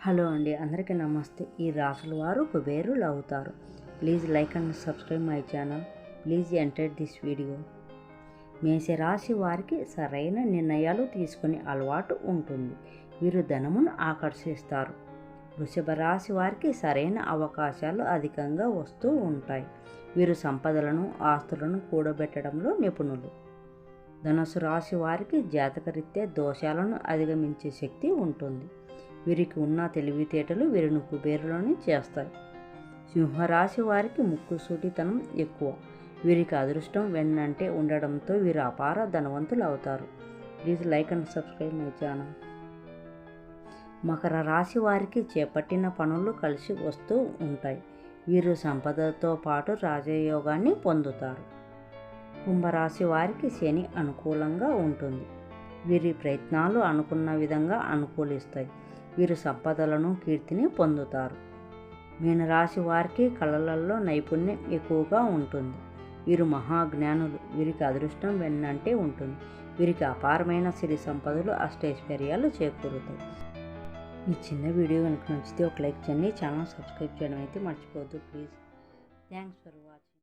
Hello అండి అందరికీ నమస్తే. ఈ రాసుల వారు కుబేరులు అవుతారు. Please like and subscribe my channel. Please enter this video. మేషరాశి వారికి సరైన నిర్ణయాలు తీసుకునే అలవాటు ఉంటుంది. వీరు ధనమును ఆకర్షిస్తారు. వృషభ రాశి వారికి సరైన అవకాశాలు అధికంగా వస్తూ ఉంటాయి. వీరు సంపదలను ఆస్తులను కూడబెట్టడంలో నిపుణులు. ధనుసు రాశి వారికి జాతకరీత్యా దోషాలను అధిగమించే శక్తి ఉంటుంది. వీరికి ఉన్న తెలివితేటలు వీరిని కుబేరులోనే చేస్తాయి. సింహరాశి వారికి ముక్కుసూటితనం ఎక్కువ. వీరికి అదృష్టం వెన్నంటే ఉండడంతో వీరు అపార ధనవంతులు అవుతారు. Please like and subscribe my channel. Makar రాశి వారికి చేపట్టిన పనులు కలిసి వస్తూ ఉంటాయి. వీరు సంపదతో పాటు రాజయోగాన్ని పొందుతారు. కుంభరాశి వారికి శని అనుకూలంగా ఉంటుంది. వీరి ప్రయత్నాలు అనుకున్న విధంగా అనుకూలిస్తాయి. వీరు సంపదలను కీర్తిని పొందుతారు. మీనరాశి వారికి కళలలో నైపుణ్యం ఎక్కువగా ఉంటుంది. వీరు మహాజ్ఞానులు. వీరికి అదృష్టం వెన్నంటే ఉంటుంది. వీరికి అపారమైన సిరి సంపదలు అష్టైశ్వర్యాలు చేకూరుతాయి. ఈ చిన్న వీడియో కనుక నచ్చితే ఒక లైక్ చేయండి. ఛానల్ సబ్స్క్రైబ్ చేయడం అయితే మర్చిపోవద్దు. ప్లీజ్. Thanks for